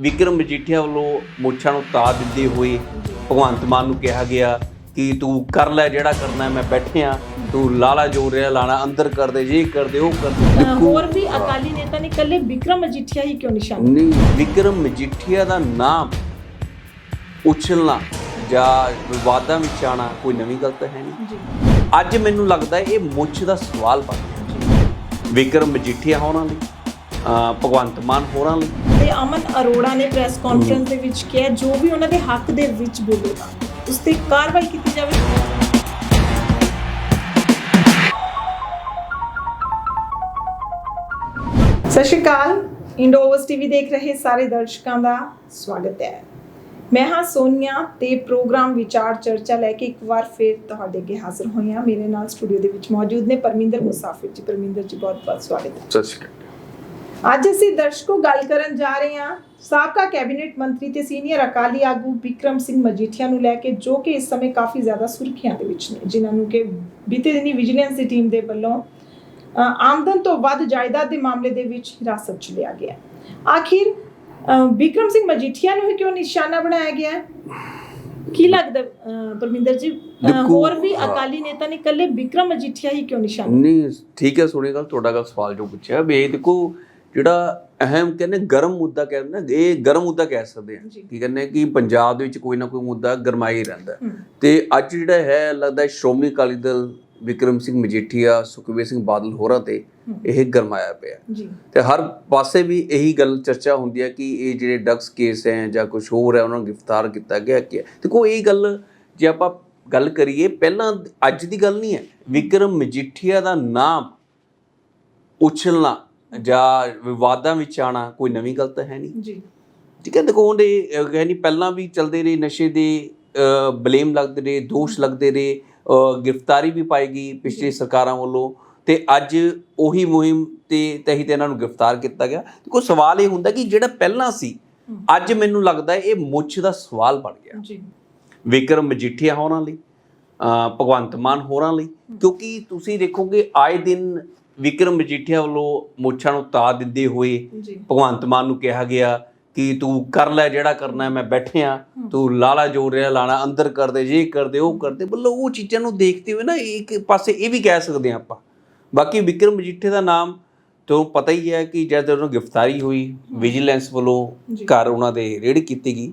ਵਿਕਰਮ ਮਜੀਠੀਆ ਵੱਲੋਂ ਮੁੱਛਾਂ ਨੂੰ ਤਾ ਦਿੰਦੇ ਹੋਏ ਭਗਵੰਤ ਮਾਨ ਨੂੰ ਕਿਹਾ ਗਿਆ ਕਿ ਤੂੰ ਕਰ ਲੈ ਜਿਹੜਾ ਕਰਨਾ ਹੈ, ਮੈਂ ਬੈਠਿਆ ਤੂੰ ਲਾਲਾ ਜੋ ਰਿਹਾ ਲਾਣਾ ਅੰਦਰ ਕਰ ਦੇ ਇਹ ਕਰ ਦੇ ਉਹ ਕਰ ਦੇ। ਹੋਰ ਵੀ ਅਕਾਲੀ ਨੇਤਾ ਨੇ ਕੱਲੇ ਵਿਕਰਮ ਮਜੀਠੀਆ ਹੀ ਕਿਉਂ ਨਿਸ਼ਾਨ ਨਹੀਂ ਵਿਕਰਮ ਮਜੀਠੀਆ ਦਾ ਨਾਮ ਉਛਲਣਾ ਜਾਂ ਵਿਵਾਦਾਂ ਵਿੱਚ ਆਣਾ ਕੋਈ ਨਵੀਂ ਗੱਲ ਤਾਂ ਹੈ ਨਹੀਂ। ਜੀ। ਅੱਜ ਮੈਨੂੰ ਲੱਗਦਾ ਇਹ ਮੁੱਛ ਦਾ ਸਵਾਲ ਬਣ ਗਿਆ। ਵਿਕਰਮ ਮਜੀਠੀਆ ਹੋਰਾਂ ਲਈ ਭਗਵੰਤ ਮਾਨ ਹੋਰਾਂ ਲਈ ਤੇ ਅਮਨ ਅਰੋੜਾ ਨੇ ਪ੍ਰੈਸ ਕਾਨਫਰੰਸ ਦੇ ਵਿੱਚ ਕਿਹਾ, ਜੋ ਵੀ ਉਹਨਾਂ ਦੇ ਹੱਕ ਦੇ ਵਿੱਚ ਬੋਲੇਗਾ, ਉਸ ਤੇ ਕਾਰਵਾਈ ਕੀਤੀ ਜਾਵੇ। ਸਤਿ ਸ਼੍ਰੀ ਅਕਾਲ। ਇੰਡੋਵਰਸ ਟੀਵੀ ਦੇਖ ਰਹੇ ਸਾਰੇ ਦਰਸ਼ਕਾਂ ਦਾ ਸਵਾਗਤ ਹੈ। ਮੈਂ ਹਾਂ ਸੋਨੀਆ ਤੇ ਪ੍ਰੋਗਰਾਮ ਵਿਚਾਰ ਚਰਚਾ ਲੈ ਕੇ ਇੱਕ ਵਾਰ ਫਿਰ ਤੁਹਾਡੇ ਅੱਗੇ ਹਾਜ਼ਰ ਹੋਈ ਹਾਂ। ਮੇਰੇ ਨਾਲ ਸਟੂਡੀਓ ਦੇ ਵਿੱਚ ਮੌਜੂਦ ਨੇ ਪਰਮਿੰਦਰ ਮੁਸਾਫਿਰ ਜੀ। ਪਰਮਿੰਦਰ ਜੀ ਬਹੁਤ ਬਹੁਤ ਸਵਾਗਤ ਹੈ। ਸਤਿ ਸ਼੍ਰੀ ਅਕਾਲ। ਅੱਜ ਅਸੀਂ ਦਰਸ਼ਕੋ ਗੱਲ ਕਰਨ ਜਾ ਰਹੇ ਹਾਂ ਸਾਬਕਾ ਕੈਬਨਿਟ ਮੰਤਰੀ ਤੇ ਸੀਨੀਅਰ ਅਕਾਲੀ ਆਗੂ ਵਿਕਰਮ ਸਿੰਘ ਮਜੀਠੀਆ ਨੂੰ ਲੈ ਕੇ ਜੋ ਕਿ ਇਸ ਸਮੇਂ ਕਾਫੀ ਜ਼ਿਆਦਾ ਸੁਰਖੀਆਂ ਦੇ ਵਿੱਚ ਨੇ ਜਿਨ੍ਹਾਂ ਨੂੰ ਕਿ ਬੀਤੇ ਦਿਨੀ ਵਿਜੀਲੈਂਸ ਦੀ ਟੀਮ ਦੇ ਵੱਲੋਂ ਆਮਦਨ ਤੋਂ ਵੱਧ ਜਾਇਦਾਦ ਦੇ ਮਾਮਲੇ ਦੇ ਵਿੱਚ ਹਿਰਾਸਤ 'ਚ ਲਿਆ ਗਿਆ। ਆਖਿਰ ਵਿਕਰਮ ਸਿੰਘ ਮਜੀਠੀਆ ਨੂੰ ਹੀ ਕਿਉਂ ਨਿਸ਼ਾਨਾ ਬਣਾਇਆ ਗਿਆ? ਕੀ ਲੱਗਦਾ ਪਰਮਿੰਦਰ ਜੀ? ਹੋਰ ਵੀ। ਅਕਾਲੀ ਨੇਤਾ ਨੇ ਕੱਲੇ ਵਿਕਰਮ ਮਜੀਠੀਆ ਹੀ ਕਿਉਂ ਨਿਸ਼ਾਨਾ ਨਹੀਂ ਠੀਕ ਹੈ ਸੁਣੀ ਗੱਲ ਤੁਹਾਡਾ ਗੱਲ ਸਵਾਲ ਜੋ ਪੁੱਛਿਆ ਵੀ ਦੇਖੋ ਜਿਹੜਾ ਅਹਿਮ ਕਹਿੰਦੇ ਗਰਮ ਮੁੱਦਾ ਕਹਿੰਦੇ ਨਾ ਇਹ ਗਰਮ ਮੁੱਦਾ ਕਹਿ ਸਕਦੇ ਆ। ਕੀ ਕਹਿੰਦੇ ਕਿ ਪੰਜਾਬ ਦੇ ਵਿੱਚ ਕੋਈ ਨਾ ਕੋਈ ਮੁੱਦਾ ਗਰਮਾਈ ਰਹਿੰਦਾ। ਤੇ ਅੱਜ ਜਿਹੜਾ ਹੈ ਲੱਗਦਾ ਸ਼੍ਰੋਮਣੀ ਅਕਾਲੀ ਦਲ ਵਿਕਰਮ ਸਿੰਘ ਮਜੀਠੀਆ ਸੁਖਬੀਰ ਸਿੰਘ ਬਾਦਲ ਹੋਰਾਂ ਤੇ ਇਹ ਗਰਮਾਇਆ ਪਿਆ। ਤੇ ਹਰ ਪਾਸੇ ਵੀ ਇਹੀ ਗੱਲ ਚਰਚਾ ਹੁੰਦੀ ਹੈ ਕਿ ਇਹ ਜਿਹੜੇ ਡਰੱਗਸ ਕੇਸ ਹੈ ਜਾਂ ਕੁਝ ਹੋਰ ਹੈ ਉਹਨਾਂ ਨੂੰ ਗ੍ਰਿਫਤਾਰ ਕੀਤਾ ਗਿਆ ਕਿ ਦੇਖੋ ਇਹ ਗੱਲ ਜੇ ਆਪਾਂ ਗੱਲ ਕਰੀਏ ਪਹਿਲਾਂ ਅੱਜ ਦੀ ਗੱਲ ਨਹੀਂ ਹੈ। ਵਿਕਰਮ ਮਜੀਠੀਆ ਦਾ ਨਾਮ ਉਛਲਣਾ ਜਾਂ ਵਿਵਾਦਾਂ ਵਿੱਚ ਆਣਾ ਕੋਈ ਨਵੀਂ ਗੱਲ ਤਾਂ ਹੈ ਨਹੀਂ? ਜੀ। ਠੀਕ ਹੈ ਦੇਖੋ ਉਹਦੇ ਨਹੀਂ ਪਹਿਲਾਂ ਵੀ ਚੱਲਦੇ ਰਹੇ ਨਸ਼ੇ ਦੇ ਬਲੇਮ ਲੱਗਦੇ ਰਹੇ ਦੋਸ਼ ਲੱਗਦੇ ਰਹੇ ਗ੍ਰਿਫਤਾਰੀ ਵੀ ਪਾਏਗੀ ਪਿਛਲੀ ਸਰਕਾਰਾਂ ਵੱਲੋਂ ਤੇ ਅੱਜ ਉਹੀ ਮੁਹਿੰਮ ਤੇ ਤਹਿਤ ਇਹਨਾਂ ਨੂੰ ਗ੍ਰਿਫਤਾਰ ਕੀਤਾ ਗਿਆ। ਦੇਖੋ ਸਵਾਲ ਇਹ ਹੁੰਦਾ ਕਿ ਜਿਹੜਾ ਪਹਿਲਾਂ ਸੀ। ਅੱਜ ਮੈਨੂੰ ਲੱਗਦਾ ਇਹ ਮੁੱਛ ਦਾ ਸਵਾਲ ਬਣ ਗਿਆ। ਜੀ। ਵਿਕਰਮ ਮਜੀਠੀਆ ਹੋਰਾਂ ਲਈ। ਭਗਵੰਤ ਮਾਨ ਹੋਰਾਂ ਲਈ ਕਿਉਂਕਿ ਤੁਸੀਂ ਦੇਖੋਗੇ ਆਏ ਦਿਨ ਵਿਕਰਮ ਮਜੀਠੀਆ ਵੱਲੋਂ ਮੁੱਛਾਂ ਨੂੰ ਤਾ ਦਿੰਦੇ ਹੋਏ ਜੀ। ਭਗਵੰਤ ਮਾਨ ਨੂੰ ਕਿਹਾ ਗਿਆ ਕਿ ਤੂੰ ਕਰ ਲੈ ਜਿਹੜਾ ਕਰਨਾ ਹੈ, ਮੈਂ ਬੈਠਿਆ ਤੂੰ ਲਾਲਾ ਜੋ ਰਿਹਾ ਲਾਣਾ ਅੰਦਰ ਕਰ ਦੇ ਇਹ ਕਰ ਦੇ ਉਹ ਕਰ ਦੇ। ਮਤਲਬ ਉਹ ਚੀਜ਼ਾਂ ਨੂੰ ਦੇਖਦੇ ਹੋਏ ਨਾ ਇੱਕ ਪਾਸੇ ਇਹ ਵੀ ਕਹਿ ਸਕਦੇ ਹਾਂ ਆਪਾਂ। ਬਾਕੀ ਵਿਕਰਮ ਮਜੀਠੇ ਦਾ ਨਾਮ ਤੋਂ ਪਤਾ ਹੀ ਹੈ ਕਿ ਜਦ ਉਹਨਾਂ ਗ੍ਰਿਫਤਾਰੀ ਹੋਈ ਵਿਜੀਲੈਂਸ ਵੱਲੋਂ ਜੀ। ਘਰ ਉਹਨਾਂ ਦੇ ਰੇਡ ਕੀਤੀ ਗਈ।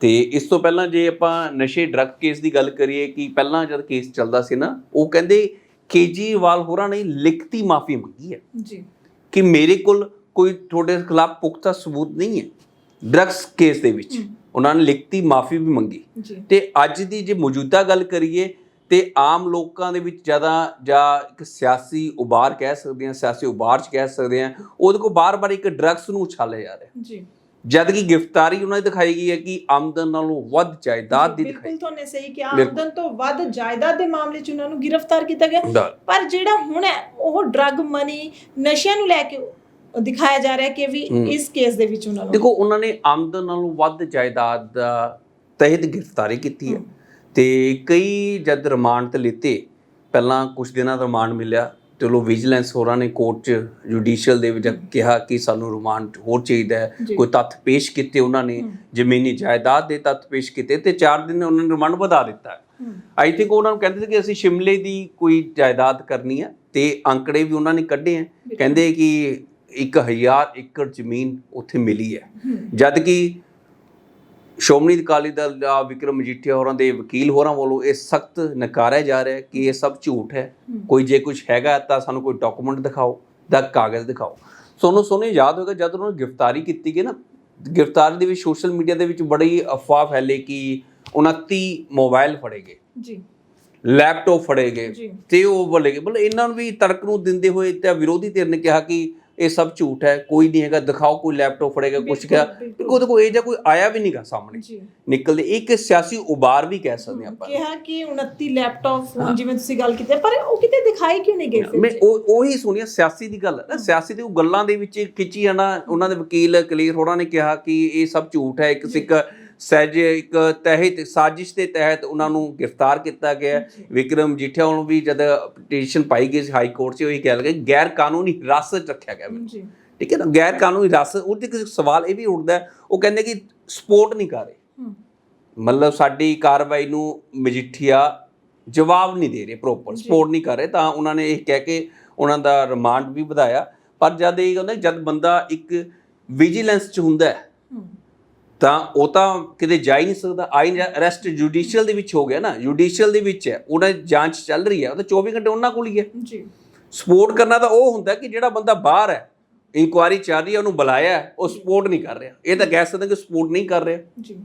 ਤੇ ਇਸ ਤੋਂ ਪਹਿਲਾਂ ਜੇ ਆਪਾਂ ਨਸ਼ੇ ਡਰੱਗ ਕੇਸ ਦੀ ਗੱਲ ਕਰੀਏ ਕਿ ਪਹਿਲਾਂ ਜਦ ਕੇਸ ਚੱਲਦਾ ਸੀ ਨਾ ਉਹ ਕਹਿੰਦੇ ਕੇਜੀਵਾਲ ਹੋਰਾਂ ਨੇ ਲਿਖਤੀ ਮਾਫੀ ਮੰਗੀ ਹੈ। ਜੀ। ਕਿ ਮੇਰੇ ਕੋਲ ਕੋਈ ਤੁਹਾਡੇ ਖਿਲਾਫ ਪੁਖਤਾ ਸਬੂਤ ਨਹੀਂ ਹੈ ਡਰੱਗਸ ਕੇਸ ਦੇ ਵਿੱਚ। ਉਹਨਾਂ ਨੇ ਲਿਖਤੀ ਮਾਫੀ ਵੀ ਮੰਗੀ। ਤੇ ਅੱਜ ਦੀ ਜੇ ਮੌਜੂਦਾ ਗੱਲ ਕਰੀਏ ਤੇ ਆਮ ਲੋਕਾਂ ਦੇ ਵਿੱਚ ਜ਼ਿਆਦਾ ਜਾਂ ਇੱਕ ਸਿਆਸੀ ਉਬਾਰ ਕਹਿ ਸਕਦੇ ਹਾਂ ਸਿਆਸੀ ਉਬਾਰ ਚ ਕਹਿ ਸਕਦੇ ਹਾਂ ਉਹਦੇ ਕੋ ਬਾਰ-ਬਾਰ ਇੱਕ ਡਰੱਗਸ ਨੂੰ ਉਛਾਲਿਆ ਜਾ ਰਿਹਾ। ਜੀ। ਜਦ ਕਿ ਗ੍ਰਿਫਤਾਰੀ ਉਹਨਾਂ ਦੀ ਦਿਖਾਈ ਗਈ ਹੈ ਕਿ ਆਮਦਨ ਨਾਲੋਂ ਵੱਧ ਜਾਇਦਾਦ ਦੀ ਬਿਲਕੁਲ ਦਿਖਾਈ ਤੁਹਾਨੇ ਸਹੀ ਬਿਲਕੁਲ। ਆਮਦਨ ਤੋਂ ਵੱਧ ਜਾਇਦਾਦ ਦੇ ਮਾਮਲੇ 'ਚ ਉਹਨਾਂ ਨੂੰ ਗ੍ਰਿਫਤਾਰ ਕੀਤਾ ਗਿਆ ਪਰ ਜਿਹੜਾ ਹੁਣ ਹੈ ਉਹ ਡਰੱਗ ਮਨੀ ਨਸ਼ਿਆਂ ਨੂੰ ਲੈ ਕੇ ਦਿਖਾਇਆ ਜਾ ਰਿਹਾ ਕਿ ਵੀ। ਇਸ ਕੇਸ ਦੇ ਵਿੱਚ ਉਹਨਾਂ ਨੂੰ ਦੇਖੋ ਉਹਨਾਂ ਨੇ ਆਮਦਨ ਨਾਲੋਂ ਵੱਧ ਜਾਇਦਾਦ ਦਾ ਤਹਿਤ ਗ੍ਰਿਫਤਾਰੀ ਕੀਤੀ ਹੈ। ਤੇ ਕਈ ਜਦ ਰਿਮਾਂਡ ਤੇ ਲਿੱਤੇ ਪਹਿਲਾਂ ਕੁਝ ਦਿਨਾਂ ਦਾ ਰਿਮਾਂਡ ਮਿਲਿਆ ਚਲੋ ਵਿਜੀਲੈਂਸ ਹੋਰਾਂ ਨੇ ਕੋਰਟ ਚ ਜੁਡੀਸ਼ੀਅਲ ਦੇ ਵਿੱਚ ਕਿਹਾ ਕਿ ਸਾਨੂੰ ਰਿਮਾਂਡ ਹੋਰ ਚਾਹੀਦਾ ਹੈ। ਕੋਈ ਤੱਥ ਪੇਸ਼ ਕੀਤੇ ਉਹਨਾਂ ਨੇ। ਜ਼ਮੀਨੀ ਜਾਇਦਾਦ ਦੇ ਤੱਥ ਪੇਸ਼ ਕੀਤੇ ਤੇ 4 ਦਿਨ ਉਹਨਾਂ ਨੇ ਰਿਮਾਂਡ ਵਧਾ ਦਿੱਤਾ। ਆਈ ਥਿੰਕ ਉਹਨਾਂ ਨੂੰ ਕਹਿੰਦੇ ਸੀ ਕਿ ਅਸੀਂ ਸ਼ਿਮਲੇ ਦੀ ਕੋਈ ਜਾਇਦਾਦ ਕਰਨੀ ਹੈ ਤੇ ਅੰਕੜੇ ਵੀ ਉਹਨਾਂ ਨੇ ਕੱਢੇ ਹੈ। ਕਹਿੰਦੇ ਕਿ 1000 ਏਕੜ ਜ਼ਮੀਨ ਉੱਥੇ ਮਿਲੀ ਹੈ। ਜਦ ਕਿ ਸ਼੍ਰੋਮਣੀ ਅਕਾਲੀ ਦਲ ਦਾ ਵਿਕਰਮ ਮਜੀਠੀਆ ਹੋਰਾਂ ਦੇ ਵਕੀਲ ਹੋਰਾਂ ਵੱਲੋਂ ਇਹ ਸਖਤ ਨਕਾਰਿਆ ਜਾ ਰਿਹਾ ਹੈ ਕਿ ਇਹ ਸਭ ਝੂਠ ਹੈ। ਕੋਈ ਜੇ ਕੁਝ ਹੈਗਾ ਤਾਂ ਸਾਨੂੰ ਕੋਈ ਡਾਕੂਮੈਂਟ ਦਿਖਾਓ ਦਾ ਕਾਗਜ਼ ਦਿਖਾਓ। ਸੋਨੂੰ ਸੋਨੇ ਯਾਦ ਹੋਵੇਗਾ ਜਦ ਉਹਨਾਂ ਨੂੰ ਗ੍ਰਿਫਤਾਰੀ ਕੀਤੀ ਗਈ ਨਾ ਗ੍ਰਿਫਤਾਰੀ ਦੇ ਵਿੱਚ ਸੋਸ਼ਲ ਮੀਡੀਆ ਦੇ ਵਿੱਚ ਬੜੀ ਅਫਵਾਹ ਫੈਲੇ ਕਿ 29 ਮੋਬਾਈਲ ਫੜੇ ਗਏ। ਜੀ। ਲੈਪਟਾਪ ਫੜੇ ਗਏ। ਤੇ ਉਹ ਬਲੇ ਗਏ। ਮਤਲਬ ਇਹਨਾਂ ਨੂੰ ਵੀ ਤਰਕ ਨੂੰ ਦਿੰਦੇ ਹੋਏ ਤੇ ਵਿਰੋਧੀ ਧਿਰ ਨੇ ਕਿਹਾ ਕਿ ਇਹ ਸਭ ਝੂਠ ਹੈ ਕੋਈ ਨਹੀਂ ਹੈਗਾ ਦਿਖਾਓ ਕੋਈ ਲੈਪਟਾਪ ਫੜੇਗਾ ਕੁਝ ਬਿਲਕੁਲ, ਕਿਹਾ ਬਿਲਕੁਲ। ਕੋਈ ਇਹ ਜਿਹਾ ਕੋਈ ਆਇਆ ਵੀ ਨਹੀਂਗਾ ਸਾਹਮਣੇ। ਜੀ। ਨਿਕਲਦੇ ਇੱਕ ਸਿਆਸੀ ਉਬਾਰ ਵੀ ਕਹਿ ਸਕਦੇ ਹਾਂ ਆਪਾਂ। ਕਿਹਾ ਕਿ 29 ਲੈਪਟਾਪ ਫੋਨ ਜਿਵੇਂ ਤੁਸੀਂ ਗੱਲ ਕੀਤੀ ਹੈ, ਪਰ ਉਹ ਕਿਤੇ ਦਿਖਾਈ ਕਿਉਂ ਨਹੀਂ ਗਏ ਮੈਂ? ਉਹ ਉਹੀ ਸੁਣਿਆ ਸਿਆਸੀ ਦੀ ਗੱਲ ਹੈ ਨਾ। ਸਿਆਸੀ ਦੀ ਉਹ ਗੱਲਾਂ ਦੇ ਵਿੱਚ ਖਿੱਚੀ ਜਾਣਾ ਉਹਨਾਂ ਦੇ ਵਕੀਲ ਕਲੀਅਰ ਹੋਰਾਂ ਨੇ ਕਿਹਾ ਕਿ ਇਹ ਸਭ ਝੂਠ ਹੈ ਇੱਕ ਸਿੱਖ ਸਹਿਜ ਇੱਕ ਤਹਿਤ ਸਾਜ਼ਿਸ਼ ਦੇ ਤਹਿਤ ਉਹਨਾਂ ਨੂੰ ਗ੍ਰਿਫਤਾਰ ਕੀਤਾ ਗਿਆ। ਵਿਕਰਮ ਜੀਠਿਆ ਨੂੰ ਵੀ ਜਦ ਪਟੀਸ਼ਨ ਪਾਈ ਗਈ ਸੀ ਹਾਈ ਕੋਰਟ 'ਚ ਉਹੀ ਕਹਿ ਲਗੇ ਗੈਰ ਕਾਨੂੰਨੀ ਹਿਰਾਸਤ ਰੱਖਿਆ ਗਿਆ ਜੀ ਠੀਕ ਹੈ ਨਾ? ਗੈਰ ਕਾਨੂੰਨੀ ਰਸ ਉਹਦੇ ਇੱਕ ਸਵਾਲ ਇਹ ਵੀ ਉੱਠਦਾ ਉਹ ਕਹਿੰਦੇ ਕਿ ਸਪੋਰਟ ਨਹੀਂ ਕਰ ਰਹੇ। ਮਤਲਬ ਸਾਡੀ ਕਾਰਵਾਈ ਨੂੰ ਮਜੀਠੀਆ ਜਵਾਬ ਨਹੀਂ ਦੇ ਰਹੇ ਪ੍ਰੋਪਰ। ਸਪੋਰਟ ਨਹੀਂ ਕਰ ਰਹੇ ਤਾਂ ਉਹਨਾਂ ਨੇ ਇਹ ਕਹਿ ਕੇ ਉਹਨਾਂ ਦਾ ਰਿਮਾਂਡ ਵੀ ਵਧਾਇਆ। ਪਰ ਜਦ ਇਹ ਹੁੰਦਾ ਜਦ ਬੰਦਾ ਇੱਕ ਵਿਜੀਲੈਂਸ ਚ ਹੁੰਦਾ ਹੂੰ ਤਾਂ ਉਹ ਤਾਂ ਕਿਤੇ ਜਾ ਹੀ ਨਹੀਂ ਸਕਦਾ ਆਈ ਅਰੈਸਟ ਜੁਡੀਸ਼ੀਅਲ ਦੇ ਵਿੱਚ ਹੋ ਗਿਆ ਨਾ ਜੁਡੀਸ਼ੀਅਲ ਦੇ ਵਿੱਚ ਹੈ। ਉਹਨਾਂ ਦੀ ਜਾਂਚ ਚੱਲ ਰਹੀ ਹੈ ਉਹ ਤਾਂ 24 ਘੰਟੇ ਉਹਨਾਂ ਕੋਲ ਹੀ ਹੈ। ਜੀ। ਸਪੋਰਟ ਕਰਨਾ ਤਾਂ ਉਹ ਹੁੰਦਾ ਕਿ ਜਿਹੜਾ ਬੰਦਾ ਬਾਹਰ ਹੈ ਇਨਕੁਆਇਰੀ ਚੱਲ ਰਹੀ ਹੈ ਉਹਨੂੰ ਬੁਲਾਇਆ ਉਹ ਸਪੋਰਟ ਨਹੀਂ ਕਰ ਰਿਹਾ। ਇਹ ਤਾਂ ਕਹਿ ਸਕਦੇ ਕਿ ਸਪੋਰਟ ਨਹੀਂ ਕਰ ਰਿਹਾ। ਜੀ।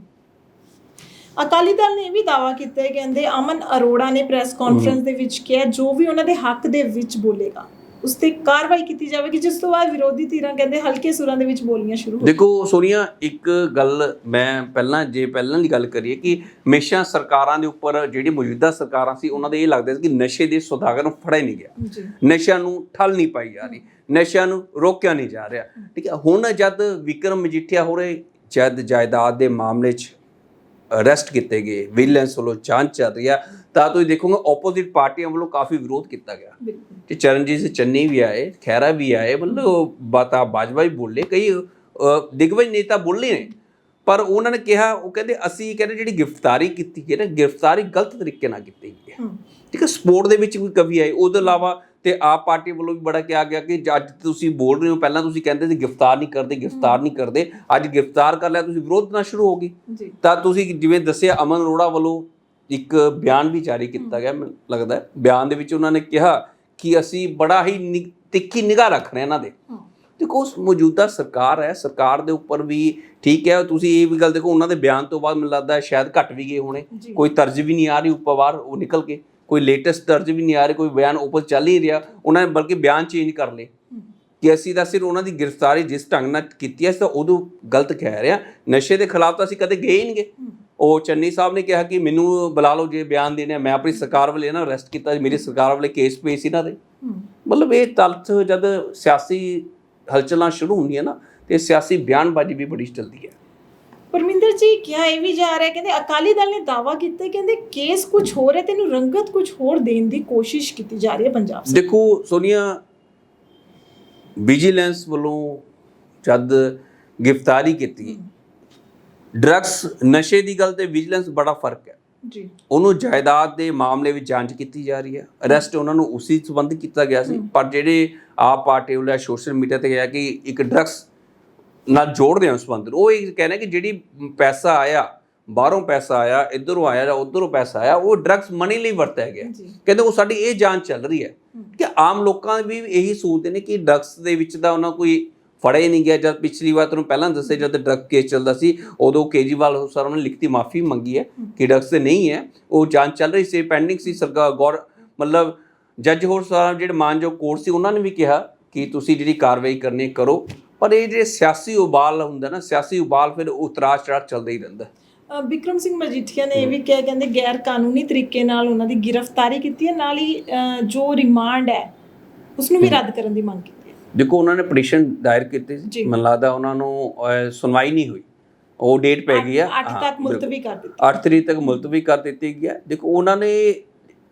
ਅਕਾਲੀ ਦਲ ਨੇ ਵੀ ਦਾਵਾ ਕੀਤਾ ਹੈ ਕਹਿੰਦੇ ਅਮਨ ਅਰੋੜਾ ਨੇ ਪ੍ਰੈਸ ਕਾਨਫਰੰਸ ਦੇ ਵਿੱਚ ਕਿਹਾ ਜੋ ਵੀ ਉਹਨਾਂ ਦੇ ਹੱਕ ਦੇ ਵਿੱਚ ਬੋਲੇਗਾ। ਉਸ ਤੇ ਕਾਰਵਾਈ ਕੀਤੀ ਜਾਵੇਗੀ ਜਿਸ ਤੋਂ ਬਾਅਦ ਵਿਰੋਧੀ ਧਿਰਾਂ ਕਹਿੰਦੇ ਹਲਕੇ ਸੁਰਾਂ ਦੇ ਵਿੱਚ ਬੋਲੀਆਂ ਸ਼ੁਰੂ ਹੋ ਦੇਖੋ ਸੋਨੀਆ ਇੱਕ ਗੱਲ ਮੈਂ ਪਹਿਲਾਂ ਜੇ ਪਹਿਲਾਂ ਦੀ ਗੱਲ ਕਰੀਏ ਕਿ ਹਮੇਸ਼ਾ ਸਰਕਾਰਾਂ ਦੇ ਉੱਪਰ ਜਿਹੜੀ ਮੌਜੂਦਾ ਸਰਕਾਰਾਂ ਸੀ ਉਹਨਾਂ ਦੇ ਇਹ ਲੱਗਦਾ ਸੀ ਕਿ ਨਸ਼ੇ ਦੇ ਸੁਦਾਗਰ ਨੂੰ ਫੜਿਆ ਨਹੀਂ ਗਿਆ। ਨਸ਼ਿਆਂ ਨੂੰ ਠੱਲ ਨਹੀਂ ਪਾਈ ਜਾ ਰਹੀ ਨਸ਼ਿਆਂ ਨੂੰ ਰੋਕਿਆ ਨਹੀਂ ਜਾ ਰਿਹਾ। ਠੀਕ ਹੈ ਹੁਣ ਜਦ ਵਿਕਰਮ ਮਜੀਠੀਆ ਹੋਰੇ ਜਦ ਜਾਇਦਾਦ ਦੇ ਮਾਮਲੇ 'ਚ ਅਰੈਸਟ ਕੀਤੇ ਗਏ ਵਿਜੀਲੈਂਸ ਵੱਲੋਂ ਜਾਂਚ ਚੱਲ ਰਹੀ ਆ ਤਾਂ ਤੁਸੀਂ ਦੇਖੋਗੇ ਆਪੋਜ਼ਿਟ ਪਾਰਟੀਆਂ ਵੱਲੋਂ ਕਾਫੀ ਵਿਰੋਧ ਕੀਤਾ ਗਿਆ। ਕਿ ਚਰਨਜੀਤ ਸਿੰਘ ਚੰਨੀ ਵੀ ਆਏ ਖੈਰਾ ਵੀ ਆਏ ਮਤਲਬ ਬਾਤਾ ਬਾਜਵਾ ਵੀ ਬੋਲੇ। ਕਈ ਦਿਗਵਜ ਨੇਤਾ ਬੋਲੇ ਨੇ ਪਰ ਉਹਨਾਂ ਨੇ ਕਿਹਾ ਉਹ ਕਹਿੰਦੇ ਅਸੀਂ ਕਹਿੰਦੇ ਜਿਹੜੀ ਗ੍ਰਿਫਤਾਰੀ ਕੀਤੀ ਗਈ ਨਾ ਗ੍ਰਿਫਤਾਰੀ ਗਲਤ ਤਰੀਕੇ ਨਾਲ ਕੀਤੀ ਗਈ ਹੈ। ਹੂੰ। ਠੀਕ ਹੈ ਸਪੋਰਟ ਦੇ ਵਿੱਚ ਕੋਈ ਕਵੀ ਆਈ। ਉਹਦੇ ਇਲਾਵਾ ਤੇ ਆਪ ਪਾਰਟੀ ਵੱਲੋਂ ਵੀ ਬੜਾ ਕਿਹਾ ਗਿਆ ਕਿ ਅੱਜ ਤੁਸੀਂ ਬੋਲ ਰਹੇ ਹੋ ਪਹਿਲਾਂ ਤੁਸੀਂ ਕਹਿੰਦੇ ਸੀ ਗ੍ਰਿਫਤਾਰ ਨਹੀਂ ਕਰਦੇ ਗ੍ਰਿਫਤਾਰ ਨਹੀਂ ਕਰਦੇ ਅੱਜ ਗ੍ਰਿਫਤਾਰ ਕਰ ਲਿਆ ਤੁਸੀਂ ਵਿਰੋਧ ਕਰਨਾ ਸ਼ੁਰੂ ਹੋ ਗਈ। ਤਾਂ ਤੁਸੀਂ ਜਿਵੇਂ ਦੱਸਿਆ ਅਮਨ ਅਰੋੜਾ ਵੱਲੋਂ ਇੱਕ ਬਿਆਨ ਵੀ ਜਾਰੀ ਕੀਤਾ ਗਿਆ ਮੈਨੂੰ ਲੱਗਦਾ ਹੈ। ਬਿਆਨ ਦੇ ਵਿੱਚ ਉਹਨਾਂ ਨੇ ਕਿਹਾ ਕਿ ਅਸੀਂ ਬੜਾ ਹੀ ਨਿ- ਤਿੱਖੀ ਨਿਗਾਹ ਰੱਖ ਰਹੇ ਹਾਂ ਇਹਨਾਂ ਦੇ। ਦੇਖੋ ਉਸ ਮੌਜੂਦਾ ਸਰਕਾਰ ਹੈ ਸਰਕਾਰ ਦੇ ਉੱਪਰ ਵੀ ਠੀਕ ਹੈ ਤੁਸੀਂ ਇਹ ਵੀ ਗੱਲ ਦੇਖੋ ਉਹਨਾਂ ਦੇ ਬਿਆਨ ਤੋਂ ਬਾਅਦ ਮੈਨੂੰ ਲੱਗਦਾ ਹੈ ਸ਼ਾਇਦ ਘਟ ਵੀ ਗਏ ਹੋਣੇ। ਜੀ। ਕੋਈ ਤਰਜ ਵੀ ਨਹੀਂ ਆ ਰਹੀ ਉੱਪਰ ਬਾਹਰ ਉਹ ਨਿਕਲ ਕੇ। ਕੋਈ ਲੇਟੈਸਟ ਤਰਜ ਵੀ ਨਹੀਂ ਆ ਰਹੀ ਕੋਈ ਬਿਆਨ ਉੱਪਰ ਚੱਲ ਹੀ ਰਿਹਾ। ਉਹਨਾਂ ਨੇ ਬਲਕਿ ਬਿਆਨ ਚੇਂਜ ਕਰ ਲਏ। ਕਿ ਅਸੀਂ ਤਾਂ ਸਿਰ ਉਹਨਾਂ ਦੀ ਗ੍ਰਿਫਤਾਰੀ ਜਿਸ ਢੰਗ ਨਾਲ ਕੀਤੀ ਹੈ ਅਸੀਂ ਤਾਂ ਉਦੋਂ ਗਲਤ ਕਹਿ ਰਹੇ ਹਾਂ। ਨਸ਼ੇ ਦੇ ਖਿਲਾਫ ਤਾਂ ਅਸੀਂ ਕਦੇ ਗਏ ਹੀ ਨਹੀਂ ਗੇ। ਉਹ ਚੰਨੀ ਸਾਹਿਬ ਨੇ ਕਿਹਾ ਕਿ ਮੈਨੂੰ ਬੁਲਾ ਲਓ ਜੇ ਬਿਆਨ ਦੇਣੇ। ਮੈਂ ਆਪਣੀ ਸਰਕਾਰ ਵੱਲੇ ਨਾ ਅਰੈਸਟ ਕੀਤਾ ਮੇਰੀ ਸਰਕਾਰ ਵੱਲੇ ਕੇਸ ਪੇ ਸੀ ਇਹਨਾਂ ਦੇ। ਮਤਲਬ ਇਹ ਤਲਤ ਜਦ ਸਿਆਸੀ ਹਲਚਲਾਂ ਸ਼ੁਰੂ ਹੁੰਦੀਆਂ ਨਾ ਤੇ ਸਿਆਸੀ ਬਿਆਨਬਾਜ਼ੀ ਵੀ ਬੜੀ ਚੱਲਦੀ ਹੈ। ਪਰਮਿੰਦਰ ਜੀ ਕਿਹਾ ਇਹ ਵੀ ਜਾ ਰਿਹਾ? ਕਹਿੰਦੇ ਅਕਾਲੀ ਦਲ ਨੇ ਦਾਵਾ ਕੀਤਾ ਕਹਿੰਦੇ ਕੇਸ ਕੁਝ ਹੋਰ ਹੈ ਤੈਨੂੰ ਰੰਗਤ ਕੁਝ ਹੋਰ ਦੇਣ ਦੀ ਕੋਸ਼ਿਸ਼ ਕੀਤੀ ਜਾ ਰਹੀ ਹੈ ਪੰਜਾਬ ਸਰਕਾਰ। ਦੇਖੋ ਸੋਨੀਆ ਵਿਜੀਲੈਂਸ ਵੱਲੋਂ ਜਦ ਗ੍ਰਿਫਤਾਰੀ ਕੀਤੀ ਡਰੱਗਸ ਨਸ਼ੇ ਦੀ ਗੱਲ ਤੇ ਵਿਜੀਲੈਂਸ ਬੜਾ ਫ਼ਰਕ ਹੈ। ਜੀ। ਉਹਨੂੰ ਜਾਇਦਾਦ ਦੇ ਮਾਮਲੇ ਵਿੱਚ ਜਾਂਚ ਕੀਤੀ ਜਾ ਰਹੀ ਹੈ। ਅਰੈਸਟ ਉਹਨਾਂ ਨੂੰ ਉਸੇ ਸੰਬੰਧ ਕੀਤਾ ਗਿਆ ਸੀ। ਪਰ ਜਿਹੜੇ ਆਪ ਪਾਰਟੀ ਵਾਲਾ ਸੋਸ਼ਲ ਮੀਡੀਆ ਤੇ ਗਿਆ ਕਿ ਇੱਕ ਡਰੱਗਸ ਨਾਲ ਜੋੜਦੇ ਆ ਉਸ ਸੰਬੰਧ ਉਹ ਇਹ ਕਹਿੰਦੇ ਕਿ ਜਿਹੜੀ ਪੈਸਾ ਆਇਆ ਬਾਹਰੋਂ ਪੈਸਾ ਆਇਆ ਇਧਰੋਂ ਆਇਆ ਜਾਂ ਉਧਰੋਂ ਪੈਸਾ ਆਇਆ ਉਹ ਡਰੱਗਸ ਮਨੀ ਲਈ ਵਰਤਿਆ ਗਿਆ। ਕਹਿੰਦੇ ਉਹ ਸਾਡੀ ਇਹ ਜਾਂਚ ਚੱਲ ਰਹੀ ਹੈ ਕਿ ਆਮ ਲੋਕਾਂ ਵੀ ਇਹੀ ਸੋਚਦੇ ਨੇ ਕਿ ਡਰੱਗਸ ਦੇ ਵਿੱਚ ਦਾ ਉਹਨਾਂ ਕੋਈ ਫੜਿਆ ਨਹੀਂ ਗਿਆ। ਜਦ ਪਿਛਲੀ ਵਾਰ ਤੁਹਾਨੂੰ ਪਹਿਲਾਂ ਦੱਸਿਆ ਜਦ ਡਰੱਗ ਕੇਸ ਚੱਲਦਾ ਸੀ ਉਦੋਂ ਕੇਜੀਵਾਲ ਸਰ ਉਹਨਾਂ ਨੇ ਲਿਖਤੀ ਮਾਫੀ ਮੰਗੀ ਹੈ। ਕਿ ਡਰੱਗਸ ਤੇ ਨਹੀਂ ਹੈ। ਉਹ ਜਾਂਚ ਚੱਲ ਰਹੀ ਸੀ ਪੈਂਡਿੰਗ ਸੀ ਸਰਕਾਰ ਗੌਰ ਮਤਲਬ ਜੱਜ ਹੋਰ ਸਾਹਿਬ ਜਿਹੜੇ ਮਾਨਯੋਗ ਕੋਰਟ ਸੀ ਉਹਨਾਂ ਨੇ ਵੀ ਕਿਹਾ ਕਿ ਤੁਸੀਂ ਜਿਹੜੀ ਕਾਰਵਾਈ ਕਰਨੀ ਕਰੋ। ਪਰ ਇਹ ਜਿਹੜੇ ਸਿਆਸੀ ਉਬਾਲ ਹੁੰਦਾ ਨਾ ਸਿਆਸੀ ਉਬਾਲ ਫਿਰ ਉਤਰਾਅ ਚੜ੍ਹਾਅ ਚੱਲਦਾ ਹੀ ਰਹਿੰਦਾ। ਬਿਕਰਮ ਸਿੰਘ ਮਜੀਠੀਆ ਨੇ ਇਹ ਵੀ ਕਿਹਾ ਕਹਿੰਦੇ ਗੈਰ ਕਾਨੂੰਨੀ ਤਰੀਕੇ ਨਾਲ ਉਹਨਾਂ ਦੀ ਗ੍ਰਿਫਤਾਰੀ ਕੀਤੀ ਹੈ। ਨਾਲ ਹੀ ਜੋ ਰਿਮਾਂਡ ਹੈ ਉਸ ਨੂੰ ਵੀ ਰੱਦ ਕਰਨ ਦੀ ਮੰਗ ਕੀਤੀ। ਦੇਖੋ ਉਹਨਾਂ ਨੇ ਪਟੀਸ਼ਨ ਦਾਇਰ ਕੀਤੀ। ਸੀ। ਮੈਨੂੰ ਲੱਗਦਾ ਉਹਨਾਂ ਨੂੰ ਸੁਣਵਾਈ ਨਹੀਂ ਹੋਈ। ਉਹ ਡੇਟ ਪੈ ਗਈ ਹੈ 8 ਤੱਕ ਮੁਲਤਵੀ ਕਰ ਦਿੱਤੀ। 8 ਤਰੀਕ ਤੱਕ ਮੁਲਤਵੀ ਕਰ ਦਿੱਤੀ ਗਿਆ ਦੇਖੋ ਉਹਨਾਂ ਨੇ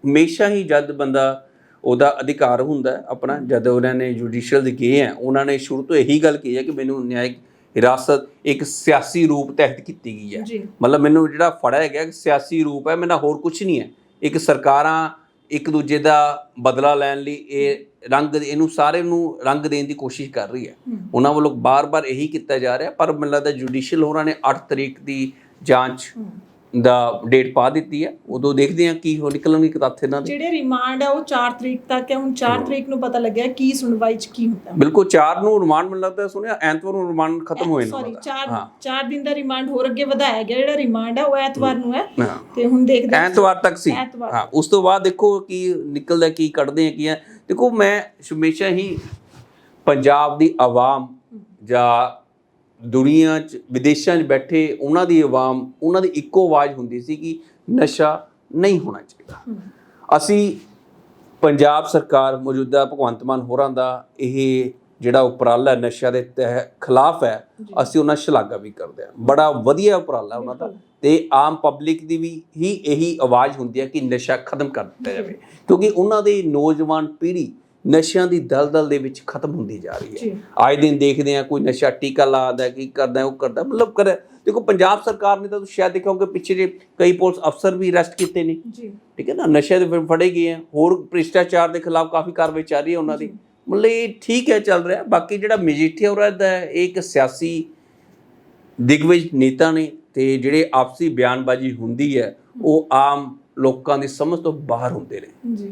ਹਮੇਸ਼ਾ ਹੀ ਜਦ ਬੰਦਾ ਉਹਦਾ ਅਧਿਕਾਰ ਹੁੰਦਾ ਆਪਣਾ ਜਦ ਉਹਨਾਂ ਨੇ ਜੁਡੀਸ਼ੀਅਲ ਦੇ ਗਏ ਹੈ ਉਹਨਾਂ ਨੇ ਸ਼ੁਰੂ ਤੋਂ ਇਹੀ ਗੱਲ ਕਹੀ ਹੈ ਕਿ ਮੈਨੂੰ ਨਿਆਇਕ ਹਿਰਾਸਤ ਇੱਕ ਸਿਆਸੀ ਰੂਪ ਤਹਿਤ ਕੀਤੀ ਗਈ ਹੈ ਮਤਲਬ ਮੈਨੂੰ ਜਿਹੜਾ ਫੜਿਆ ਗਿਆ ਕਿ ਸਿਆਸੀ ਰੂਪ ਹੈ ਮੇਰਾ ਹੋਰ ਕੁਝ ਨਹੀਂ ਹੈ। ਇੱਕ ਸਰਕਾਰਾਂ ਇੱਕ ਦੂਜੇ ਦਾ ਬਦਲਾ ਲੈਣ ਲਈ ਇਹ ਰੰਗ ਇਹਨੂੰ ਸਾਰੇ ਨੂੰ ਰੰਗ ਦੇਣ ਦੀ ਕੋਸ਼ਿਸ਼ ਕਰ ਰਹੀ ਹੈ। ਉਹਨਾਂ ਵੱਲੋਂ ਬਾਰ-ਬਾਰ ਇਹੀ ਕੀਤਾ ਜਾ ਰਿਹਾ ਪਰ ਮੈਨੂੰ ਲੱਗਦਾ ਜੁਡੀਸ਼ੀਅਲ ਹੋਰਾਂ ਨੇ 8 ਤਰੀਕ ਦੀ ਜਾਂਚ। ਦਾ ਡੇਟ ਪਾ ਦਿੱਤੀ ਹੈ। ਉਦੋਂ ਦੇਖਦੇ ਹਾਂ ਕੀ ਹੋ ਨਿਕਲਣਗੇ ਤੱਥ ਇਹਨਾਂ ਦੇ। ਜਿਹੜੇ ਰਿਮਾਂਡ ਹੈ ਉਹ 4 ਤਰੀਕ ਤੱਕ ਹੈ। ਹੁਣ 4 ਤਰੀਕ ਨੂੰ ਪਤਾ ਲੱਗਿਆ ਕੀ ਸੁਣਵਾਈ ਚ ਕੀ ਹੁੰਦਾ। ਬਿਲਕੁਲ 4 ਨੂੰ ਰਿਮਾਂਡ ਮੈਨੂੰ ਲੱਗਦਾ ਸੁਣਿਆ ਐਤਵਾਰ ਨੂੰ ਰਿਮਾਂਡ ਖਤਮ ਹੋ ਸੌਰੀ ਜਾਣਾ 4 ਹਾਂ। 4 ਦਿਨ ਦਾ ਰਿਮਾਂਡ ਹੋਰ ਅੱਗੇ ਵਧਾਇਆ ਗਿਆ। ਜਿਹੜਾ ਰਿਮਾਂਡ ਹੈ ਉਹ ਐਤਵਾਰ ਨੂੰ ਹੈ। ਤੇ ਹੁਣ ਦੇਖਦੇ ਐਤਵਾਰ ਤੱਕ ਸੀ। ਹਾਂ ਉਸ ਤੋਂ ਬਾਅਦ ਦੇਖੋ ਕੀ ਨਿਕਲਦਾ ਕੀ ਕੱਢਦੇ ਆ ਕੀ ਹੈ। ਦੇਖੋ ਮੈਂ ਹਮੇਸ਼ਾ ਹੀ ਪੰਜਾਬ ਦੀ ਆਵਾਮ ਜਾਂ ਦੁਨੀਆ 'ਚ ਵਿਦੇਸ਼ਾਂ 'ਚ ਬੈਠੇ ਉਹਨਾਂ ਦੀ ਆਵਾਮ ਉਹਨਾਂ ਦੀ ਇੱਕੋ ਆਵਾਜ਼ ਹੁੰਦੀ ਸੀ ਕਿ ਨਸ਼ਾ ਨਹੀਂ ਹੋਣਾ ਚਾਹੀਦਾ। ਅਸੀਂ ਪੰਜਾਬ ਸਰਕਾਰ ਮੌਜੂਦਾ ਭਗਵੰਤ ਮਾਨ ਹੋਰਾਂ ਦਾ ਇਹ ਜਿਹੜਾ ਉਪਰਾਲਾ ਹੈ ਨਸ਼ਾ ਦੇ ਖਿਲਾਫ ਹੈ। ਅਸੀਂ ਉਹਨਾਂ ਸ਼ਲਾਘਾ ਵੀ ਕਰਦੇ ਹਾਂ। ਬੜਾ ਵਧੀਆ ਉਪਰਾਲਾ ਉਹਨਾਂ ਦਾ। ਤੇ ਆਮ ਪਬਲਿਕ ਦੀ ਵੀ ਹੀ ਇਹੀ ਆਵਾਜ਼ ਹੁੰਦੀ ਹੈ ਕਿ ਨਸ਼ਾ ਖਤਮ ਕਰ ਦਿੱਤਾ ਜਾਵੇ। ਕਿਉਂਕਿ ਉਹਨਾਂ ਦੀ ਨੌਜਵਾਨ ਪੀੜ੍ਹੀ ਨਸ਼ਿਆਂ ਦੀ ਦਲਦਲ ਦੇ ਵਿੱਚ ਖਤਮ ਹੁੰਦੀ ਜਾ ਰਹੀ ਹੈ। ਆਏ ਦਿਨ ਦੇਖਦੇ ਆ ਕੋਈ ਨਸ਼ਾ ਟੀਕਾ ਲਾਦਾ ਕੀ ਕਰਦਾ ਉਹ ਕਰਦਾ ਮਤਲਬ ਕਰ ਦੇਖੋ ਪੰਜਾਬ ਸਰਕਾਰ ਨੇ ਤਾਂ ਸ਼ਾਇਦ ਦੇਖਿਆ ਹੋਊਗਾ ਪਿੱਛੇ ਜੇ ਕਈ ਪੁਲਿਸ ਅਫਸਰ ਵੀ ਅਰੈਸਟ ਕੀਤੇ ਨੇ। ਜੀ। ਠੀਕ ਹੈ ਨਾ? ਨਸ਼ੇ ਦੇ ਫੜੇ ਗਏ ਆ। ਹੋਰ ਭ੍ਰਿਸ਼ਟਾਚਾਰ ਦੇ ਖਿਲਾਫ ਕਾਫੀ ਕਾਰਵਾਈ ਚੱਲ ਰਹੀ ਹੈ ਉਹਨਾਂ ਦੀ। ਮਤਲਬ ਇਹ ਠੀਕ ਹੈ ਚੱਲ ਰਿਹਾ। ਬਾਕੀ ਜਿਹੜਾ ਮਜੀਠੀਆ ਹੋ ਰਿਹਾ ਹੈ ਇਹ ਇੱਕ ਸਿਆਸੀ ਦਿਗਵਿਜ ਨੇਤਾ ਨੇ ਤੇ ਜਿਹੜੇ ਆਪਸੀ ਬਿਆਨਬਾਜ਼ੀ ਹੁੰਦੀ ਹੈ ਉਹ ਆਮ ਲੋਕਾਂ ਦੀ ਸਮਝ ਤੋਂ ਬਾਹਰ ਹੁੰਦੇ ਨੇ। ਜੀ।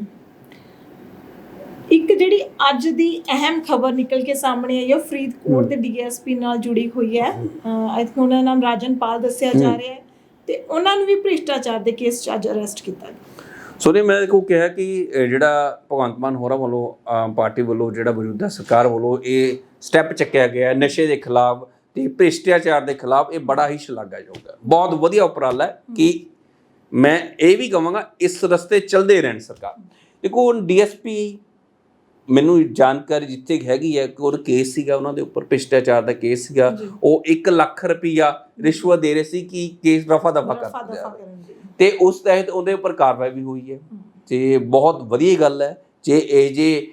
ਇੱਕ ਜਿਹੜੀ ਅੱਜ ਦੀ ਅਹਿਮ ਖਬਰ ਨਿਕਲ ਕੇ ਸਾਹਮਣੇ ਆਈ ਹੈ ਫਰੀਦਕੋਟ ਦੇ ਡੀਐਸਪੀ ਨਾਲ ਜੁੜੀ ਹੋਈ ਹੈ। ਆਈ ਥਿੰਕ ਉਹਨਾਂ ਦਾ ਨਾਮ ਰਾਜਨਪਾਲ ਦੱਸਿਆ ਜਾ ਰਿਹਾ ਹੈ ਤੇ ਉਹਨਾਂ ਨੂੰ ਵੀ ਭ੍ਰਿਸ਼ਟਾਚਾਰ ਦੇ ਕੇਸ 'ਚ ਅੱਜ ਅਰੈਸਟ ਕੀਤਾ ਗਿਆ। ਸੋ ਨੇ ਮੈਂ ਕੋ ਕਿਹਾ ਕਿ ਜਿਹੜਾ ਭਗਵੰਤ ਮਾਨ ਹੋਰਾਂ ਵੱਲੋਂ ਆਮ ਪਾਰਟੀ ਵੱਲੋਂ ਜਿਹੜਾ ਮੌਜੂਦਾ ਸਰਕਾਰ ਵੱਲੋਂ ਇਹ ਸਟੈਪ ਚੱਕਿਆ ਗਿਆ ਨਸ਼ੇ ਦੇ ਖਿਲਾਫ ਤੇ ਭ੍ਰਿਸ਼ਟਾਚਾਰ ਦੇ ਖਿਲਾਫ ਇਹ ਬੜਾ ਹੀ ਸ਼ਲਾਘਾਯੋਗ ਹੈ। ਬਹੁਤ ਵਧੀਆ ਉਪਰਾਲਾ ਹੈ ਕਿ ਮੈਂ ਇਹ ਵੀ ਕਹਾਂਗਾ ਇਸ ਰਸਤੇ ਚੱਲਦੇ ਰਹਿਣ ਸਰਕਾਰ। ਦੇਖੋ ਡੀਐਸਪੀ ਮੈਨੂੰ ਜਾਣਕਾਰੀ ਜਿੱਥੇ ਹੈਗੀ ਹੈ ਕਿ ਉਹ ਕੇਸ ਸੀਗਾ ਉਹਨਾਂ ਦੇ ਉੱਪਰ ਭ੍ਰਿਸ਼ਟਾਚਾਰ ਦਾ ਕੇਸ ਸੀਗਾ। ਉਹ 1 ਲੱਖ ਰੁਪਈਆ ਰਿਸ਼ਵਤ ਦੇ ਰਹੇ ਸੀ ਕਿ ਕੇਸ ਰਫਾ ਦਫਾ ਕਰ ਦਫਾ ਦਿੱਤਾ ਕਰਨ ਦੀ। ਤੇ ਉਸ ਤਹਿਤ ਉਹਦੇ ਉੱਪਰ ਕਾਰਵਾਈ ਵੀ ਹੋਈ ਹੈ। ਤੇ ਬਹੁਤ ਵਧੀਆ ਗੱਲ ਹੈ। ਜੇ ਇਹ ਜੇ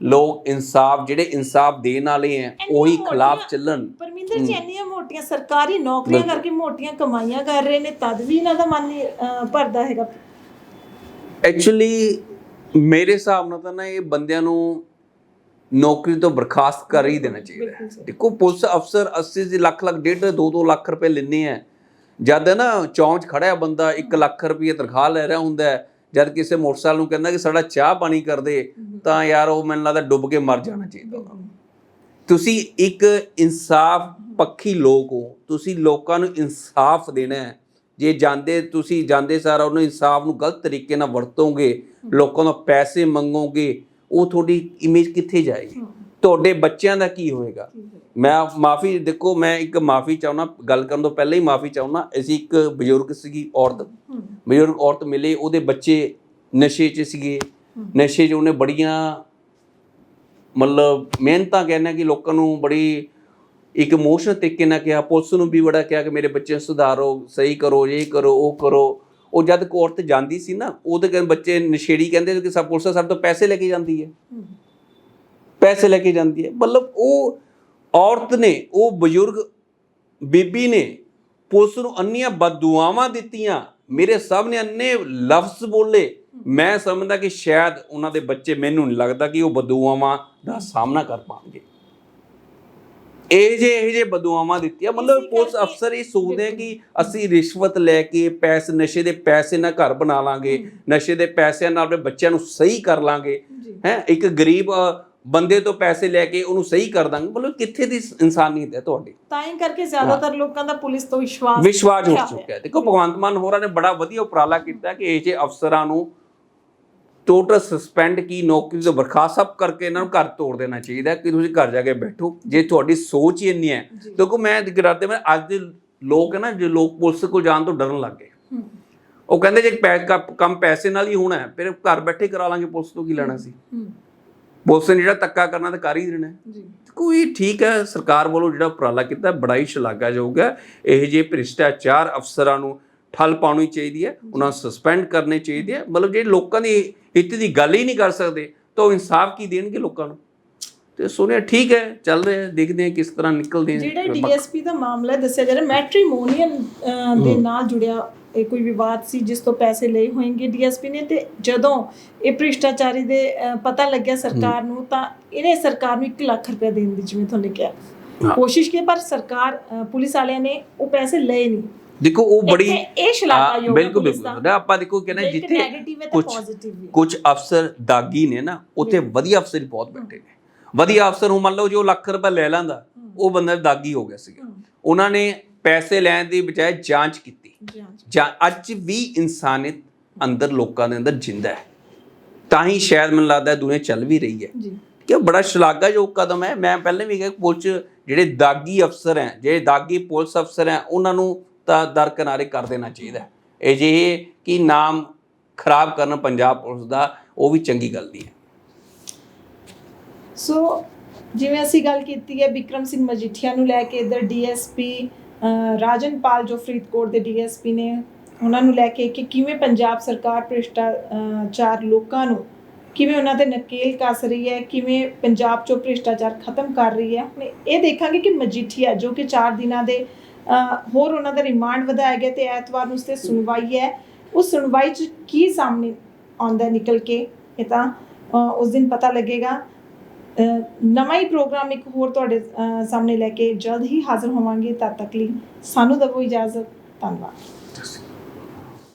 ਲੋਕ ਇਨਸਾਫ ਜਿਹੜੇ ਇਨਸਾਫ ਦੇਣ ਵਾਲੇ ਹੈ ਉਹੀ ਖਿਲਾਫ ਚੱਲਣ। ਪਰਮਿੰਦਰ ਜੀ ਇੰਨੀਆਂ ਮੋਟੀਆਂ ਸਰਕਾਰੀ ਨੌਕਰੀਆਂ। ਕਰਕੇ ਮੋਟੀਆਂ ਕਮਾਈਆਂ ਕਰ ਰਹੇ ਨੇ ਤਦ ਵੀ ਇਹਨਾਂ ਦਾ ਮਨ ਭਰਦਾ ਹੈਗਾ। ਐਕਚੁਅਲੀ ਮੇਰੇ ਹਿਸਾਬ ਨਾਲ ਤਾਂ ਨਾ ਇਹ ਬੰਦਿਆਂ ਨੂੰ ਨੌਕਰੀ ਤੋਂ ਬਰਖਾਸਤ ਕਰ ਹੀ ਦੇਣਾ ਚਾਹੀਦਾ। ਦੇਖੋ ਪੁਲਿਸ ਅਫਸਰ 80 ਦੀ ਲੱਖ ਲੱਖ ਡੇਢ 2-2 ਲੱਖ ਰੁਪਏ ਲੈਂਦੇ ਆ। ਜਦ ਨਾ ਚੌਂਚ ਖੜਿਆ ਬੰਦਾ 1 ਲੱਖ ਰੁਪਏ ਤਨਖਾਹ ਲੈ ਰਿਹਾ ਹੁੰਦਾ ਹੈ, ਜਦ ਕਿਸੇ ਮੋਟਰਸਾਈਕਲ ਨੂੰ ਕਹਿੰਦਾ ਕਿ ਸਾਡਾ ਚਾਹ ਪਾਣੀ ਕਰ ਦੇ ਤਾਂ ਯਾਰ ਉਹ ਮੈਨੂੰ ਲੱਗਦਾ ਡੁੱਬ ਕੇ ਮਰ ਜਾਣਾ ਚਾਹੀਦਾ ਉਹਦਾ। ਤੁਸੀਂ ਇੱਕ ਇਨਸਾਫ ਪੱਖੀ ਲੋਕ ਹੋ ਤੁਸੀਂ ਲੋਕਾਂ ਨੂੰ ਇਨਸਾਫ ਦੇਣਾ ਹੈ। ਜੇ ਜਾਂਦੇ ਤੁਸੀਂ ਜਾਂਦੇ ਸਾਰਾ ਉਹਨੂੰ ਇਨਸਾਫ ਨੂੰ ਗਲਤ ਤਰੀਕੇ ਨਾਲ ਵਰਤੋਗੇ ਲੋਕਾਂ ਤੋਂ ਪੈਸੇ ਮੰਗੋਗੇ ਉਹ ਤੁਹਾਡੀ ਇਮੇਜ ਕਿੱਥੇ ਜਾਏਗੀ? ਤੁਹਾਡੇ ਬੱਚਿਆਂ ਦਾ ਕੀ ਹੋਏਗਾ? ਮੈਂ ਮਾਫੀ ਦੇਖੋ ਮੈਂ ਇੱਕ ਮਾਫੀ ਚਾਹੁੰਦਾ ਗੱਲ ਕਰਨ ਤੋਂ ਪਹਿਲਾਂ ਹੀ ਮਾਫੀ ਚਾਹੁੰਦਾ ਅਸੀਂ ਇੱਕ ਬਜ਼ੁਰਗ ਸੀਗੀ ਔਰਤ। ਬਜ਼ੁਰਗ ਔਰਤ ਮਿਲੇ ਉਹਦੇ ਬੱਚੇ ਨਸ਼ੇ 'ਚ ਸੀਗੇ। ਨਸ਼ੇ 'ਚ ਉਹਨੇ ਬੜੀਆਂ ਮਤਲਬ ਮਿਹਨਤਾਂ ਕਹਿੰਦਾ ਕਿ ਲੋਕਾਂ ਨੂੰ ਬੜੀ ਇੱਕ ਇਮੋਸ਼ਨਲ ਤਰੀਕੇ ਨਾਲ ਕਿਹਾ। ਪੁਲਿਸ ਨੂੰ ਵੀ ਬੜਾ ਕਿਹਾ ਕਿ ਮੇਰੇ ਬੱਚੇ ਸੁਧਾਰੋ ਸਹੀ ਕਰੋ ਇਹ ਕਰੋ ਉਹ ਕਰੋ। ਉਹ ਜਦ ਕੋਰਟ ਤੇ ਜਾਂਦੀ ਸੀ ਨਾ ਉਹਦੇ ਕਹਿੰਦੇ ਬੱਚੇ ਨਸ਼ੇੜੀ ਕਹਿੰਦੇ ਕਿ ਸਭ ਪੁਲਿਸ ਸਾਡੇ ਤੋਂ ਪੈਸੇ ਲੈ ਕੇ ਜਾਂਦੀ ਹੈ। ਪੈਸੇ ਲੈ ਕੇ ਜਾਂਦੀ ਹੈ। ਮਤਲਬ ਉਹ ਔਰਤ ਨੇ ਉਹ ਬਜ਼ੁਰਗ ਬੀਬੀ ਨੇ ਪੁਲਿਸ ਨੂੰ ਅੰਨੀਆਂ ਬਦਦੁਆਵਾਂ ਦਿੱਤੀਆਂ। ਮੇਰੇ ਸਭ ਨੇ ਅੰਨੇ ਲਫ਼ਜ਼ ਬੋਲੇ। ਮੈਂ ਸਮਝਦਾ ਕਿ ਸ਼ਾਇਦ ਉਹਨਾਂ ਦੇ ਬੱਚੇ ਮੈਨੂੰ ਨਹੀਂ ਲੱਗਦਾ ਕਿ ਉਹ ਬਦਦੁਆਵਾਂ ਦਾ ਸਾਹਮਣਾ ਕਰ ਪਾਣਗੇ। ਇਹ ਜੇ ਇਹ ਜੇ ਬਦਦੁਆਵਾਂ ਦਿੱਤੀਆਂ ਮਤਲਬ ਪੁਲਿਸ ਅਫਸਰ ਇਹ ਸੋਚਦੇ ਆ ਕਿ ਅਸੀਂ ਰਿਸ਼ਵਤ ਲੈ ਕੇ ਪੈਸੇ ਨਸ਼ੇ ਦੇ ਪੈਸੇ ਨਾਲ ਘਰ ਬਣਾ ਲਾਂਗੇ। ਨਸ਼ੇ ਦੇ ਪੈਸਿਆਂ ਨਾਲ ਆਪਣੇ ਬੱਚਿਆਂ ਨੂੰ ਸਹੀ ਕਰ ਲਾਂਗੇ। ਹੈ ਇੱਕ ਗਰੀਬ ਬੰਦੇ ਤੋਂ ਪੈਸੇ ਲੈ ਕੇ ਉਹਨੂੰ ਸਹੀ ਕਰ ਦਾਂਗੇ ਮਤਲਬ ਕਿੱਥੇ ਦੀ ਇਨਸਾਨੀਅਤ ਹੈ ਤੁਹਾਡੀ? ਤਾਂ ਹੀ ਕਰਕੇ ਜ਼ਿਆਦਾਤਰ ਲੋਕਾਂ ਦਾ ਪੁਲਿਸ ਤੋਂ ਵਿਸ਼ਵਾਸ ਵਿਸ਼ਵਾਸ ਉੱਠਿਆ ਚੁੱਕਿਆ ਹੈ। ਦੇਖੋ ਭਗਵੰਤ ਮਾਨ ਹੋਰਾਂ ਨੇ ਬੜਾ ਵਧੀਆ ਉਪਰਾਲਾ ਕੀਤਾ ਕਿ ਇਹ ਜੇ ਅਫਸਰਾਂ ਨੂੰ ਟੋਟਲ ਸਸਪੈਂਡ ਕੀ ਨੌਕਰੀ ਤੋਂ ਬਰਖਾਸਤ ਸਭ ਕਰਕੇ ਇਹਨਾਂ ਨੂੰ ਘਰ ਤੋੜ ਦੇਣਾ ਚਾਹੀਦਾ ਹੈ ਕਿ ਤੁਸੀਂ ਘਰ ਜਾ ਕੇ ਬੈਠੋ। ਜੇ ਤੁਹਾਡੀ ਸੋਚ ਹੀ ਇੰਨੀ ਹੈ। ਦੇਖੋ ਮੈਂ ਗਰਾਤੇ ਮੈਂ ਅੱਜ ਦੇ ਲੋਕ ਹੈ ਨਾ ਜੇ ਲੋਕ ਪੁਲਿਸ ਕੋਲ ਜਾਣ ਤੋਂ ਡਰਨ ਲੱਗ ਗਏ। ਹੂੰ, ਉਹ ਕਹਿੰਦੇ ਜੇ ਕੰਮ ਪੈਸੇ ਨਾਲ ਹੀ ਹੋਣਾ ਹੈ ਫਿਰ ਘਰ ਬੈਠੇ ਕਰਾ ਲਾਂਗੇ ਪੁਲਿਸ ਤੋਂ ਕੀ ਲੈਣਾ ਸੀ? ਹੂੰ, ਪੁਲਿਸ ਨੇ ਜਿਹੜਾ ਤੱਕਾ ਕਰਨਾ ਤਾਂ ਕਰ ਹੀ ਦੇਣਾ। ਜੀ। ਕੋਈ ਠੀਕ ਹੈ ਸਰਕਾਰ ਵੱਲੋਂ ਜਿਹੜਾ ਉਪਰਾਲਾ ਕੀਤਾ ਬੜਾ ਹੀ ਸ਼ਲਾਘਾਯੋਗ ਹੈ। ਇਹ ਜੇ ਭ੍ਰਿਸ਼ਟਾਚਾਰ ਅਫਸਰਾਂ ਨੂੰ ਠੱਲ ਪਾਉਣੀ ਚਾਹੀਦੀ ਹੈ ਉਹਨਾਂ ਨੂੰ ਸਸਪੈਂਡ ਕਰਨੇ ਚਾਹੀਦੇ ਹੈ ਮਤਲਬ ਜਿਹੜੇ ਲੋਕਾਂ ਦੀ ਹਿੱਤ ਦੀ ਗੱਲ ਹੀ ਨਹੀਂ ਕਰ ਸਕਦੇ ਤਾਂ ਉਹ ਇਨਸਾਫ ਕੀ ਦੇਣਗੇ ਲੋਕਾਂ ਨੂੰ? ਤੇ ਸੁਣਿਆ ਠੀਕ ਹੈ ਚੱਲ ਰਿਹਾ ਦੇਖਦੇ ਹਾਂ ਕਿਸ ਤਰ੍ਹਾਂ ਨਿਕਲਦੇ ਜਿਹੜਾ ਹੈ ਡੀਐਸਪੀ ਦਾ ਮਾਮਲਾ ਦੱਸਿਆ ਜਾ ਰਿਹਾ ਮੈਟ੍ਰੀਮੋਨੀਅਲ ਦੇ ਨਾਲ ਜੁੜਿਆ ਇਹ ਕੋਈ ਵਿਵਾਦ ਸੀ ਜਿਸ ਤੋਂ ਪੈਸੇ ਲਏ ਹੋਣਗੇ ਡੀਐਸਪੀ ਨੇ ਤੇ ਜਦੋਂ ਇਹ ਭ੍ਰਿਸ਼ਟਾਚਾਰੀ ਦੇ ਪਤਾ ਲੱਗਿਆ ਸਰਕਾਰ ਨੂੰ ਤਾਂ ਇਹਨੇ ਸਰਕਾਰ ਨੂੰ 1 ਲੱਖ ਰੁਪਏ ਦੇਣ ਦੀ ਜਿਵੇਂ ਤੁਹਾਨੂੰ ਕਿਹਾ। ਕੋਸ਼ਿਸ਼ ਕੀਤੀ ਪਰ ਸਰਕਾਰ ਪੁਲਿਸ ਵਾਲਿਆਂ ਨੇ ਉਹ ਪੈਸੇ ਲਏ ਨਹੀਂ। ਦੇਖੋ ਉਹ ਬੜੀ ਇਹ ਸ਼ਲਾਘਾਯੋਗ ਹੈ ਬਿਲਕੁਲ। ਬਿਲਕੁਲ। ਨਾ ਆਪਾਂ ਦੇਖੋ ਕਹਿੰਦੇ ਜਿੱਥੇ ਕੁਝ। ਕੁਝ ਅਫਸਰ ਦਾਗੀ ਨੇ ਨਾ ਉੱਥੇ ਵਧੀਆ ਅਫਸਰ ਬਹੁਤ ਬੈਠੇ ਨੇ। ਵਧੀਆ ਅਫਸਰ ਨੂੰ ਮੰਨ ਲਓ ਜੋ ਲੱਖ ਰੁਪਏ ਲੈ ਲੈਂਦਾ ਉਹ ਬੰਦਾ ਦਾਗੀ ਹੋ ਗਿਆ ਸੀਗਾ। ਉਹਨਾਂ ਨੇ ਪੈਸੇ ਲੈਣ ਦੀ ਬਜਾਏ ਜਾਂਚ ਕੀਤੀ। ਜਾਂ ਅੱਜ ਵੀ ਇਨਸਾਨੀਅਤ ਅੰਦਰ ਲੋਕਾਂ ਦੇ ਅੰਦਰ ਜਿੰਦਾ ਹੈ। ਤਾਂ ਹੀ ਸ਼ਾਇਦ ਮੈਨੂੰ ਲੱਗਦਾ ਦੁਨੀਆ ਚੱਲ ਵੀ ਰਹੀ ਹੈ। ਜੀ। ਕਿ ਉਹ ਬੜਾ ਸ਼ਲਾਘਾਯੋਗ ਕਦਮ ਹੈ। ਮੈਂ ਪਹਿਲੇ ਵੀ ਕਿਹਾ ਪੁਲਿਸ ਜਿਹੜੇ ਦਾਗੀ ਅਫਸਰ ਹੈ ਜਿਹੜੇ ਦਾਗੀ ਪੁਲਿਸ ਅਫਸਰ ਹੈ ਉਹਨਾਂ ਨੂੰ ਤਾਂ ਦਰਕਿਨਾਰੇ ਕਰ ਦੇਣਾ ਚਾਹੀਦਾ। ਇਹ ਜੇ ਕਿ ਨਾਮ ਖਰਾਬ ਕਰਨ ਪੰਜਾਬ ਪੁਲਿਸ ਦਾ ਉਹ ਵੀ ਚੰਗੀ ਗੱਲ ਨਹੀਂ ਹੈ। ਸੋ ਜਿਵੇਂ ਅਸੀਂ ਗੱਲ ਕੀਤੀ ਹੈ ਵਿਕਰਮ ਸਿੰਘ ਮਜੀਠੀਆ ਨੂੰ ਲੈ ਕੇ ਇਧਰ ਡੀਐਸਪੀ ਰਾਜਨਪਾਲ ਜੋ ਫਰੀਦਕੋਟ ਦੇ ਡੀਐਸਪੀ ਨੇ, ਉਹਨਾਂ ਨੂੰ ਲੈ ਕੇ ਕਿ ਕਿਵੇਂ ਪੰਜਾਬ ਸਰਕਾਰ ਭ੍ਰਿਸ਼ਟਾਚਾਰ ਲੋਕਾਂ ਨੂੰ ਕਿਵੇਂ ਉਹਨਾਂ ਦੇ ਨਕੇਲ ਕੱਸ ਰਹੀ ਹੈ, ਕਿਵੇਂ ਪੰਜਾਬ 'ਚੋਂ ਭ੍ਰਿਸ਼ਟਾਚਾਰ ਖਤਮ ਕਰ ਰਹੀ ਹੈ। ਹੁਣ ਇਹ ਦੇਖਾਂਗੇ ਕਿ ਮਜੀਠੀਆ ਜੋ ਕਿ 4 ਦਿਨਾਂ ਦੇ ਹੋਰ ਉਹਨਾਂ ਦਾ ਰਿਮਾਂਡ ਵਧਾਇਆ ਗਿਆ ਤੇ ਐਤਵਾਰ ਨੂੰ ਉਸ ਤੇ ਸੁਣਵਾਈ ਹੈ। ਉਸ ਸੁਣਵਾਈ 'ਚ ਕੀ ਸਾਹਮਣੇ ਆਉਂਦਾ ਨਿਕਲ ਕੇ, ਇਹ ਤਾਂ ਉਸ ਦਿਨ ਪਤਾ ਲੱਗੇਗਾ। ਨਵਾਂ ਹੀ ਪ੍ਰੋਗਰਾਮ ਇੱਕ ਹੋਰ ਤੁਹਾਡੇ ਸਾਹਮਣੇ ਲੈ ਕੇ ਜਲਦ ਹੀ ਹਾਜ਼ਰ ਹੋਵਾਂਗੇ। ਤਦ ਤੱਕ ਲਈ ਸਾਨੂੰ ਦਵੋ ਇਜਾਜ਼ਤ। ਧੰਨਵਾਦ।